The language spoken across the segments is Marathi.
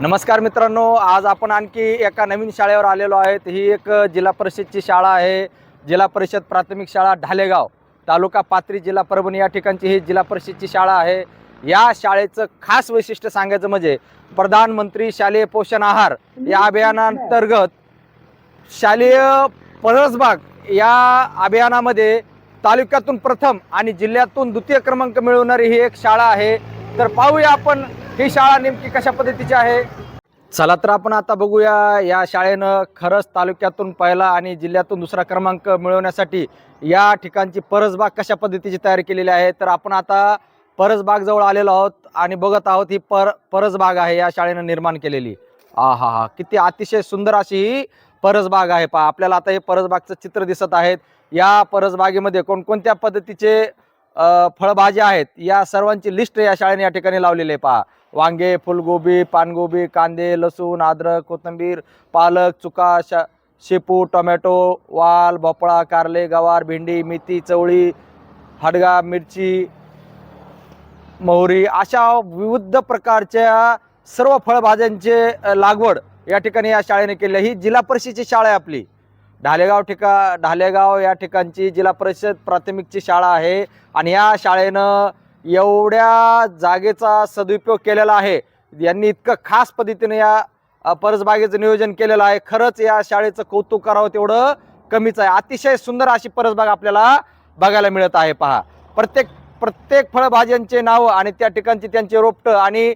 नमस्कार मित्रांनो आज आपण आणखी एका नवीन शाळेवर आलेलो आहेत. ही एक जिल्हा परिषदची शाळा आहे. जिल्हा परिषद प्राथमिक शाळा ढालेगाव तालुका पात्री जिल्हा परभणी या ठिकाणची ही जिल्हा परिषदची शाळा आहे. या शाळेचं खास वैशिष्ट्य सांगायचं म्हणजे प्रधानमंत्री शालेय पोषण आहार या अभियानांतर्गत शालेय पळसबाग या अभियानामध्ये तालुक्यातून प्रथम आणि जिल्ह्यातून द्वितीय क्रमांक मिळवणारी ही एक शाळा आहे. तर पाहूया आपण ही शाळा नेमकी कशा पद्धतीची आहे? चला तर आपण आता बघूया या शाळेनं खरंच तालुक्यातून पहिला आणि जिल्ह्यातून दुसरा क्रमांक मिळवण्यासाठी या ठिकाणची परसबाग कशा पद्धतीची तयारी केलेली आहे? तर आपण आता परसबागजवळ आलेलो आहोत आणि बघत आहोत ही पर परसबाग आहे या शाळेनं निर्माण केलेली. आ हा हा किती अतिशय सुंदर अशी ही परसबाग आहे पहा. आपल्याला आता हे परसबागचं चित्र दिसत आहेत. या परसबागेमध्ये कोणकोणत्या पद्धतीचे फळभाज्या आहेत या सर्वांची लिस्ट या शाळेने या ठिकाणी लावलेली आहे. पहा वांगे फुलगोबी पानगोबी कांदे लसूण अद्रक कोथिंबीर पालक चुका शा शेपू टोमॅटो वाल भोपळा कारले गवार भेंडी मेथी चवळी हडगा मिरची मोहरी अशा विविध प्रकारच्या सर्व फळभाज्यांचे लागवड या ठिकाणी या शाळेने केली ही जिल्हा परिषदेची शाळा आहे आपली. ढालेगाव ठिका ढालेगाव या ठिकाणची जिल्हा परिषद प्राथमिकची शाळा आहे आणि या शाळेनं एवढ्या जागेचा सदुपयोग केलेला आहे. यांनी इतकं खास पद्धतीने या परसबागेचं नियोजन केलेलं आहे. खरंच या शाळेचं कौतुक करावं तेवढं कमीच आहे. अतिशय सुंदर अशी परसबाग आपल्याला बघायला मिळत आहे पहा. प्रत्येक प्रत्येक फळभाज्यांचे नावं आणि त्या ठिकाणची त्यांचे रोपटं आणि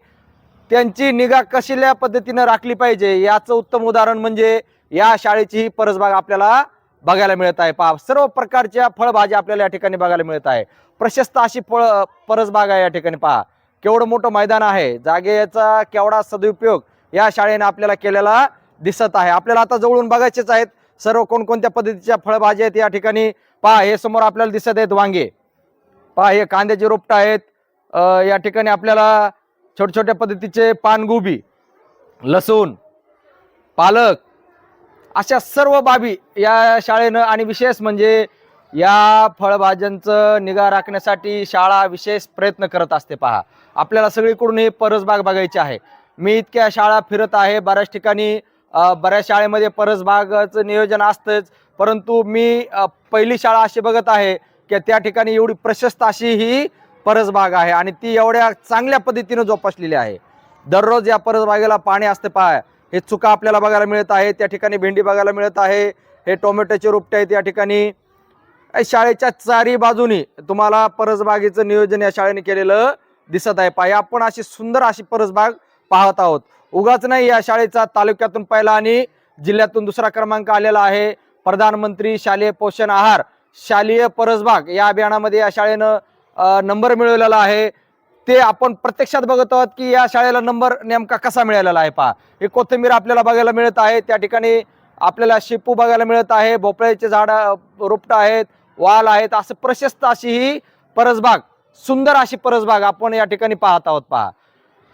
त्यांची निगा कशल्या पद्धतीनं राखली पाहिजे याचं उत्तम उदाहरण म्हणजे या शाळेची ही परसबाग आपल्याला बघायला मिळत आहे. पहा सर्व प्रकारच्या फळभाज्या आपल्याला या ठिकाणी बघायला मिळत आहे. प्रशस्त अशी फळ परसबाग आहे या ठिकाणी पहा. केवढं मोठं मैदान आहे. जागेचा केवढा सदुपयोग या शाळेने आपल्याला केलेला दिसत आहे. आपल्याला आता जवळून बघायचेच आहेत. सर्व कोणकोणत्या पद्धतीच्या फळभाज्या आहेत या ठिकाणी पहा हे समोर आपल्याला दिसत आहेत वांगे. पहा हे कांद्याचे रोपटं आहेत. या ठिकाणी आपल्याला छोट्या छोट्या पद्धतीचे पानगोबी लसूण पालक अशा सर्व बाबी या शाळेनं आणि विशेष म्हणजे या फळभाज्यांचं निगा राखण्यासाठी शाळा विशेष प्रयत्न करत असते पहा. आपल्याला सगळीकडून ही परसबाग बघायची आहे. मी इतक्या शाळा फिरत आहे बऱ्याच ठिकाणी बऱ्याच शाळेमध्ये परसबागाचं नियोजन असतंच. परंतु मी पहिली शाळा अशी बघत आहे की त्या ठिकाणी एवढी प्रशस्त अशी ही परसबाग आहे आणि ती एवढ्या चांगल्या पद्धतीनं जोपासलेली आहे. दररोज या परसबागेला पाणी असते पहा. हे चुका आपल्याला बघायला मिळत आहे त्या ठिकाणी भेंडी बघायला मिळत आहे हे टोमॅटोचे रोपटे आहेत या ठिकाणी. शाळेच्या चारी बाजूनी तुम्हाला परसबागेचं नियोजन या शाळेने केलेलं दिसत आहे. पहा आपण अशी सुंदर अशी परसबाग पाहत आहोत. उगाच नाही या शाळेचा तालुक्यातून पहिला आणि जिल्ह्यातून दुसरा क्रमांक आलेला आहे. प्रधानमंत्री शालेय पोषण आहार शालेय परसबाग या अभियानामध्ये या शाळेनं नंबर मिळवलेला आहे. ते आपण प्रत्यक्षात बघत आहोत की या शाळेला नंबर नेमका कसा मिळालेला आहे पहा. हे कोथिंबीर आपल्याला बघायला मिळत आहे. त्या ठिकाणी आपल्याला शेपू बघायला मिळत आहे. भोपळ्याचे झाडं रोपटं आहेत वाल आहेत. असं प्रशस्त अशी ही परसबाग सुंदर अशी परसबाग आपण या ठिकाणी पाहत आहोत पहा.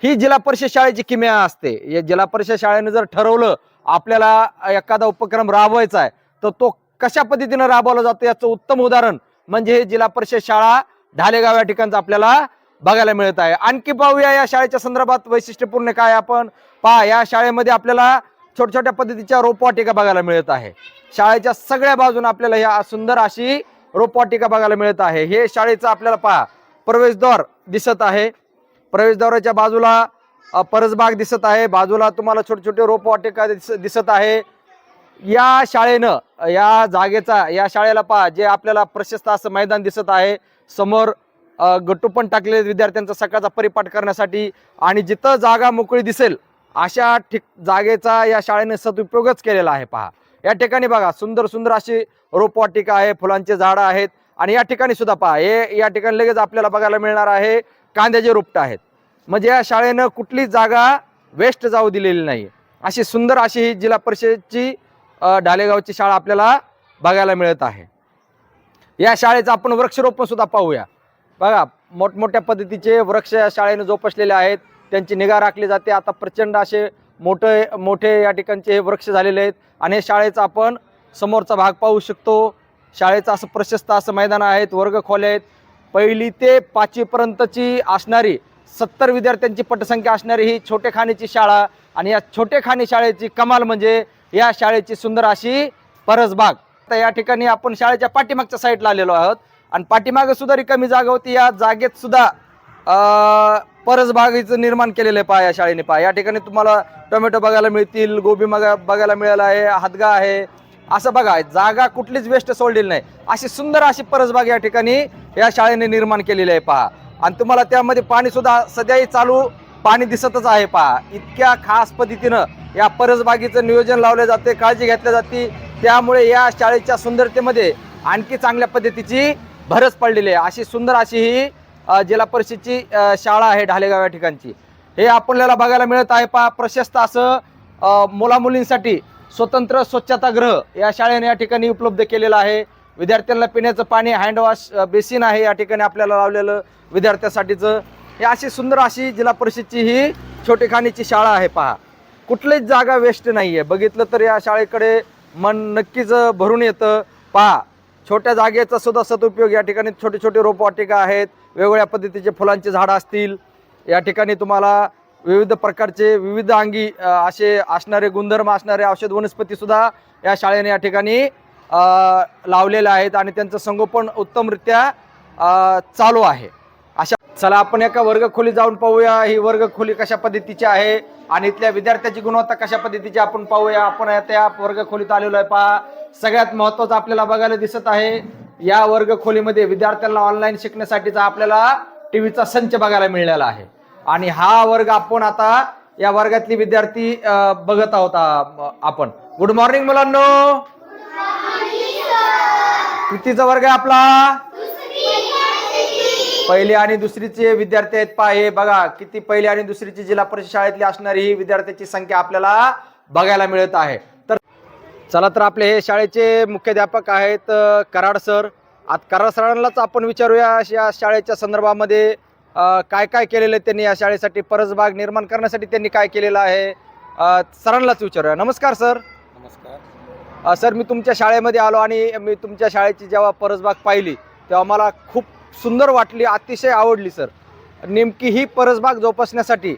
ही जिल्हा परिषद शाळेची किमया असते. या जिल्हा परिषद शाळेने जर ठरवलं आपल्याला एखादा उपक्रम राबवायचा आहे तर तो कशा पद्धतीनं राबवला जातो याचं उत्तम उदाहरण म्हणजे हे जिल्हा परिषद शाळा ढालेगाव या ठिकाणचं आपल्याला बघायला मिळत आहे. आणखी पाहूया या शाळेच्या संदर्भात वैशिष्ट्यपूर्ण काय आपण पहा या शाळेमध्ये आपल्याला छोट्या छोट्या पद्धतीच्या रोपवाटिका बघायला मिळत आहे. शाळेच्या सगळ्या बाजून आपल्याला ह्या सुंदर अशी रोपवाटिका बघायला मिळत आहे. हे शाळेचं आपल्याला पहा प्रवेशद्वार दिसत आहे. प्रवेशद्वाराच्या बाजूला परसबाग दिसत आहे. बाजूला तुम्हाला छोटे छोटे रोपवाटिका दिस दिसत आहे. या शाळेनं या जागेचा या शाळेला पहा जे आपल्याला प्रशस्त असं मैदान दिसत आहे. समोर गट्टू पण टाकलेले विद्यार्थ्यांचा सकाळचा परिपाठ करण्यासाठी. आणि जिथं जागा मोकळी दिसेल अशा ठिक जागेचा या शाळेने सदुपयोगच केलेला आहे पहा. या ठिकाणी बघा सुंदर सुंदर अशी रोपवाटिका आहे फुलांचे झाडं आहेत. आणि या ठिकाणी सुद्धा पहा हे या ठिकाणी लगेच आपल्याला बघायला मिळणार आहे कांद्याचे रोपटं आहेत. म्हणजे या शाळेनं कुठलीच जागा वेस्ट जाऊ दिलेली नाही. अशी सुंदर अशी ही जिल्हा परिषदची ढालेगावची शाळा आपल्याला बघायला मिळत आहे. या शाळेचं आपण वृक्षरोपण सुद्धा पाहूया. बघा मोठमोठ्या पद्धतीचे वृक्ष या शाळेने जोपासलेले आहेत. त्यांची निगा राखली जाते. आता प्रचंड असे मोठे मोठे या ठिकाणचे हे वृक्ष झालेले आहेत. आणि शाळेचा आपण समोरचा भाग पाहू शकतो. शाळेचं असं प्रशस्त असं मैदान आहेत वर्ग आहेत. पहिली ते पाचवीपर्यंतची असणारी सत्तर विद्यार्थ्यांची पटसंख्या असणारी ही छोटेखानीची शाळा आणि या छोटेखानी शाळेची कमाल म्हणजे या शाळेची सुंदर अशी परसबाग. तर या ठिकाणी आपण शाळेच्या पाठीमागच्या साईडला आलेलो आहोत. आणि पाठीमागे सुद्धा रिकामी जागा होती. या जागेत सुद्धा परसबागेचं निर्माण केलेलं आहे पहा या शाळेने पहा. या ठिकाणी तुम्हाला टोमॅटो बघायला मिळतील गोबी मगा बघायला मिळाला आहे हातगा आहे. असं बघा जागा कुठलीच वेस्ट सोडलेली नाही. अशी सुंदर अशी परसबाग या ठिकाणी या शाळेने निर्माण केलेली आहे पहा. आणि तुम्हाला त्यामध्ये पाणी सुद्धा सध्याही चालू पाणी दिसतच आहे पहा. इतक्या खास पद्धतीनं या परसबागेचं नियोजन लावले जाते काळजी घेतली जाते. त्यामुळे या शाळेच्या सुंदरतेमध्ये आणखी चांगल्या पद्धतीची भरच पडलेली आहे. अशी सुंदर अशी ही जिल्हा परिषदची शाळा आहे ढालेगाव या ठिकाणची. हे आपल्याला बघायला मिळत आहे. पहा प्रशस्त असं मुलामुलींसाठी स्वतंत्र स्वच्छतागृह या शाळेने या ठिकाणी उपलब्ध केलेलं आहे. विद्यार्थ्यांना पिण्याचं पाणी हँडवॉश बेसिन आहे या ठिकाणी आपल्याला लावलेलं विद्यार्थ्यासाठीचं. हे अशी सुंदर अशी जिल्हा परिषदची ही छोटेखानीची शाळा आहे पहा. कुठलीच जागा वेस्ट नाही आहे बघितलं तर या शाळेकडे मन नक्कीच भरून येतं. पहा छोट्या जागेचा सुद्धा सदुपयोग या ठिकाणी. छोटे छोटे रोपवाटिका आहेत. वेगवेगळ्या पद्धतीचे फुलांचे झाडं असतील. या ठिकाणी तुम्हाला विविध प्रकारचे विविध अंगी असे असणारे गुणधर्म असणारे औषध वनस्पतीसुद्धा या शाळेने या ठिकाणी लावलेल्या आहेत आणि त्यांचं संगोपन उत्तमरित्या चालू आहे. अशा चला आपण एका वर्गखोली जाऊन पाहूया. ही वर्गखोली कशा पद्धतीची आहे आणि इथल्या विद्यार्थ्याची गुणवत्ता कशा पद्धतीची आपण पाहूया. आपण त्या वर्गखोलीत आलेलो आहे. पहा सगळ्यात महत्वाचं आपल्याला बघायला दिसत आहे या वर्ग खोलीमध्ये विद्यार्थ्यांना ऑनलाईन शिकण्यासाठीचा आपल्याला टीव्हीचा संच बघायला मिळालेला आहे. आणि हा वर्ग आपण आता या वर्गातली विद्यार्थी बघत आहोत आपण. गुड मॉर्निंग मुलांनो. कितीचा वर्ग आहे आपला? पहिली आणि दुसरीचे विद्यार्थी आहेत पहा हे. बघा किती पहिली आणि दुसरीची जिल्हा परिषद शाळेतली असणारी ही विद्यार्थ्याची संख्या आपल्याला बघायला मिळत आहे. चला तर आपले हे शाळेचे मुख्याध्यापक आहेत कराड सर. आता कराड सरांनाच आपण विचारूया या शाळेच्या संदर्भामध्ये काय काय केलेलं आहे त्यांनी या शाळेसाठी परसबाग निर्माण करण्यासाठी त्यांनी काय केलेलं आहे सरांनाच विचारूया. नमस्कार सर. नमस्कार. सर मी तुमच्या शाळेमध्ये आलो आणि मी तुमच्या शाळेची जेव्हा परसबाग पाहिली तेव्हा मला खूप सुंदर वाटली अतिशय आवडली सर. नेमकी ही परसबाग जोपासण्यासाठी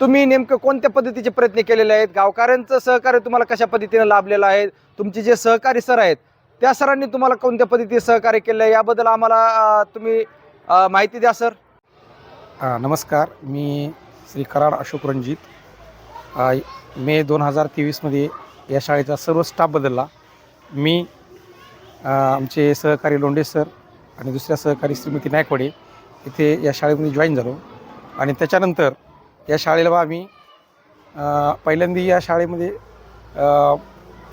तुम्ही नेमकं कोणत्या पद्धतीचे प्रयत्न केलेले आहेत? गावकऱ्यांचं सहकार्य तुम्हाला कशा पद्धतीनं लाभलेलं आहे? तुमचे जे सहकारी सर आहेत त्या सरांनी तुम्हाला कोणत्या पद्धतीने सहकार्य केलं आहे? याबद्दल आम्हाला तुम्ही माहिती द्या सर. नमस्कार. मी श्री कराड अशोक रणजित. मे दोन हजार तेवीसमध्ये या शाळेचा सर्व स्टाफ बदलला. मी आमचे सहकारी लोंढे सर आणि दुसऱ्या सहकारी श्रीमती नायकवाडे इथे या शाळेमध्ये जॉईन झालो. आणि त्याच्यानंतर या शाळेला आम्ही पहिल्यांदा या शाळेमध्ये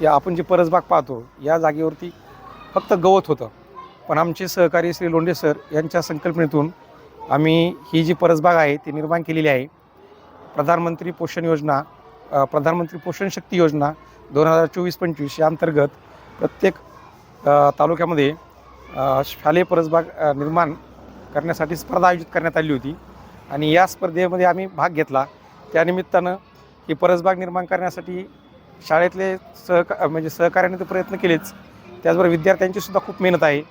या आपण जे परसबाग पाहतो या जागेवरती फक्त गवत होतं. पण आमचे सहकारी श्री लोंढे सर यांच्या संकल्पनेतून आम्ही ही जी परसबाग आहे ती निर्माण केलेली आहे. प्रधानमंत्री पोषण योजना प्रधानमंत्री पोषण शक्ती योजना दोन हजार चोवीस पंचवीस या अंतर्गत प्रत्येक तालुक्यामध्ये शालेय परसबाग निर्माण करण्यासाठी स्पर्धा आयोजित करण्यात आली होती. आणि या स्पर्धेमध्ये आम्ही भाग घेतला. त्यानिमित्तानं ही परसबाग निर्माण करण्यासाठी शाळेतले सहका म्हणजे सहकार्याने तर प्रयत्न केलेच. त्याचबरोबर विद्यार्थ्यांची सुद्धा खूप मेहनत आहे.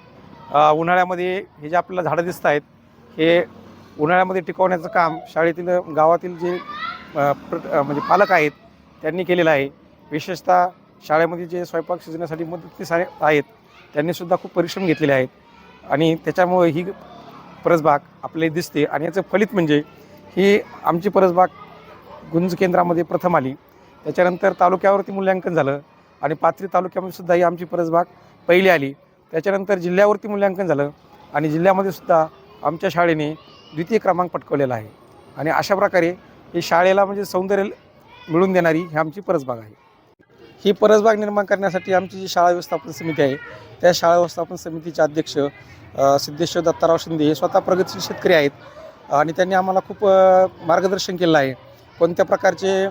उन्हाळ्यामध्ये हे जे आपल्याला झाडं दिसत आहेत हे उन्हाळ्यामध्ये टिकवण्याचं काम शाळेतील गावातील जे प्र- म्हणजे पालक आहेत त्यांनी केलेलं आहे. विशेषतः शाळेमध्ये जे स्वयंपाक शिजण्यासाठी मदतीस आहेत त्यांनीसुद्धा खूप परिश्रम घेतलेले आहेत. आणि त्याच्यामुळे ही परसबाग आपल्याला दिसते आणि याचं फलित म्हणजे ही आमची परसबाग गुंज केंद्रामध्ये प्रथम आली. त्याच्यानंतर तालुक्यावरती मूल्यांकन झालं आणि पाथरी तालुक्यामध्ये सुद्धा ही आमची परसबाग पहिली आली. त्याच्यानंतर जिल्ह्यावरती मूल्यांकन झालं आणि जिल्ह्यामध्ये सुद्धा आमच्या शाळेने द्वितीय क्रमांक पटकवलेला आहे. आणि अशा प्रकारे ही शाळेला म्हणजे सौंदर्य मिळून देणारी ही आमची परसबाग आहे. ही परसबाग निर्माण करण्यासाठी आमची जी शाळा व्यवस्थापन समिती आहे त्या शाळा व्यवस्थापन समितीचे अध्यक्ष सिद्धेश्वर दत्ताराव शिंदे हे स्वतः प्रगतशील शेतकरी आहेत आणि त्यांनी आम्हाला खूप मार्गदर्शन केलं आहे. कोणत्या प्रकारचे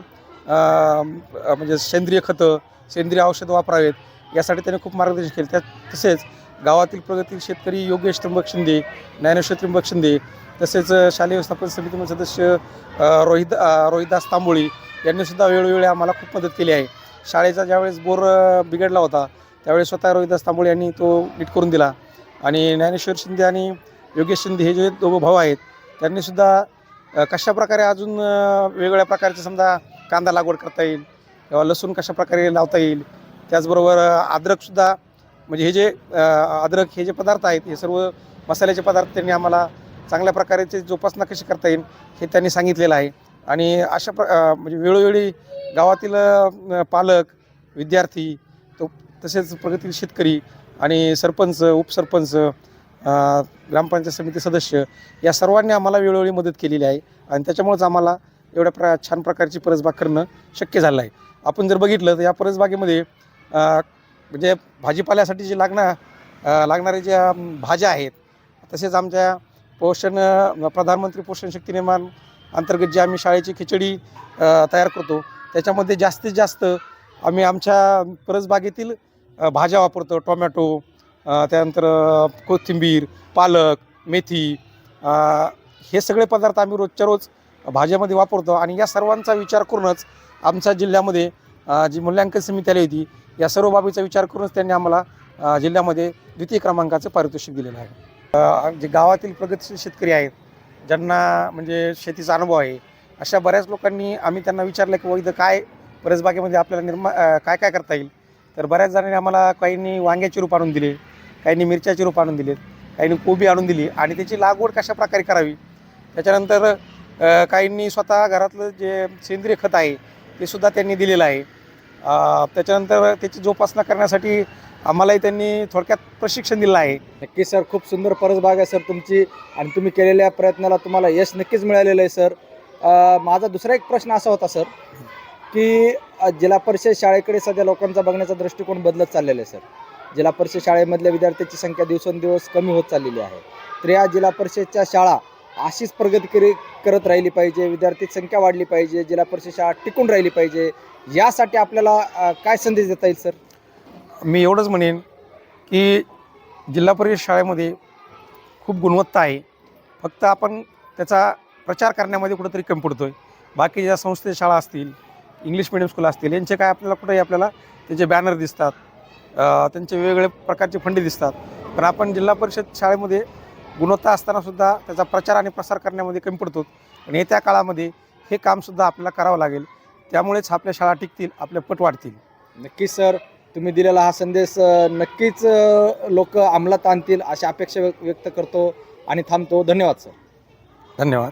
म्हणजे सेंद्रिय खतं सेंद्रिय औषधं वापरावेत यासाठी त्यांनी खूप मार्गदर्शन केलं. त्या तसेच गावातील प्रगतील शेतकरी योगेश त्र्यंबक शिंदे ज्ञानेश्वर त्र्यंबक शिंदे तसेच शालेय व्यवस्थापन समितीमध्ये सदस्य रोहित रोहितदास रोहिदास तांबोळी यांनीसुद्धा वेळोवेळी आम्हाला खूप मदत केली आहे. शाळेचा ज्यावेळेस बोर बिघडला होता त्यावेळेस स्वतः रोहिदास तांबोळे यांनी तो नीट करून दिला. आणि ज्ञानेश्वर शिंदे आणि योगेश शिंदे हे जे दोघं भाऊ आहेत त्यांनीसुद्धा कशाप्रकारे कशा प्रकारे अजून वेगवेगळ्या प्रकारचे समजा कांदा लागवड करता येईल किंवा लसूण कशा प्रकारे लावता येईल त्याचबरोबर अद्रकसुद्धा म्हणजे हे जे अद्रक हे जे पदार्थ आहेत हे सर्व मसाल्याचे पदार्थ त्यांनी आम्हाला चांगल्या प्रकारेची जोपासना कशी करता येईल हे त्यांनी सांगितलेलं आहे. आणि अशा प्र म्हणजे वेळोवेळी गावातील पालक विद्यार्थी तो तसेच प्रगतील शेतकरी आणि सरपंच उपसरपंच ग्रामपंचायत समिती सदस्य या सर्वांनी आम्हाला वेळोवेळी मदत केलेली आहे आणि त्याच्यामुळेच आम्हाला एवढ्या प्र छान प्रकारची परसबाग करणं शक्य झालं आहे आपण जर बघितलं तर या परसबागेमध्ये म्हणजे भाजीपाल्यासाठी जे लागणार लागणारे ज्या भाज्या आहेत तसेच आमच्या पोषण प्रधानमंत्री पोषण शक्ती निर्माण अंतर्गत जे आम्ही शाळेची खिचडी तयार करतो त्याच्यामध्ये जास्तीत जास्त आम्ही आमच्या परसबागेतील भाज्या वापरतो. टोमॅटो त्यानंतर कोथिंबीर पालक मेथी हे सगळे पदार्थ आम्ही रोजच्या रोज भाज्यामध्ये वापरतो. आणि या सर्वांचा विचार करूनच आमच्या जिल्ह्यामध्ये जी मूल्यांकन समिती आली होती या सर्व बाबीचा विचार करूनच त्यांनी आम्हाला जिल्ह्यामध्ये द्वितीय क्रमांकाचं पारितोषिक दिलेलं आहे. जे गावातील प्रगतशील शेतकरी आहेत ज्यांना म्हणजे शेतीचा अनुभव आहे अशा बऱ्याच लोकांनी आम्ही त्यांना विचारलं की व इथं काय परसबागेमध्ये आपल्याला निर्मा काय काय करता येईल? तर बऱ्याच जणांनी आम्हाला काहींनी वांग्याचे रूप आणून दिले काहींनी मिरच्याचे रूप आणून दिलेत काहींनी कोबी आणून दिली आणि त्याची लागवड कशा प्रकारे करावी? त्याच्यानंतर काहींनी स्वतः घरातलं जे सेंद्रिय खत आहे ते सुद्धा त्यांनी दिलेलं आहे. त्याच्यानंतर त्याची जोपासना करण्यासाठी आम्हालाही त्यांनी थोडक्यात प्रशिक्षण दिलं आहे. नक्की सर. खूप सुंदर परसबाग आहे सर तुमची. आणि तुम्ही केलेल्या प्रयत्नाला तुम्हाला यश नक्कीच मिळालेलं आहे सर. माझा दुसरा एक प्रश्न असा होता सर की जिल्हा परिषद शाळेकडे सध्या लोकांचा बघण्याचा दृष्टिकोन बदलत चाललेला आहे सर. जिल्हा परिषद शाळेमधल्या विद्यार्थ्यांची संख्या दिवसेंदिवस कमी होत चाललेली आहे. तर या जिल्हा परिषदच्या शाळा अशीच प्रगती करी करत राहिली पाहिजे विद्यार्थी संख्या वाढली पाहिजे जिल्हा परिषद शाळा टिकून राहिली पाहिजे यासाठी आपल्याला काय संदेश देता येईल सर? मी एवढंच म्हणेन की जिल्हा परिषद शाळेमध्ये खूप गुणवत्ता आहे. फक्त आपण त्याचा प्रचार करण्यामध्ये कुठंतरी कमी पडतो आहे बाकी ज्या संस्थेच्या शाळा असतील इंग्लिश मिडियम स्कूल असतील यांचे काय आपल्याला कुठेही आपल्याला त्याचे बॅनर दिसतात त्यांचे वेगवेगळे प्रकारचे फंडे दिसतात. पण आपण जिल्हा परिषद शाळेमध्ये गुणवत्ता असतानासुद्धा त्याचा प्रचार आणि प्रसार करण्यामध्ये कमी पडतो. आणि येत्या काळामध्ये हे कामसुद्धा आपल्याला करावं लागेल. त्यामुळेच आपल्या शाळा टिकतील आपल्या पट वाढतील. नक्कीच सर. तुम्ही दिलेला हा संदेश नक्कीच लोक अंमलात आणतील अशा अपेक्षा व्यक्त करतो आणि थांबतो. धन्यवाद सर. धन्यवाद.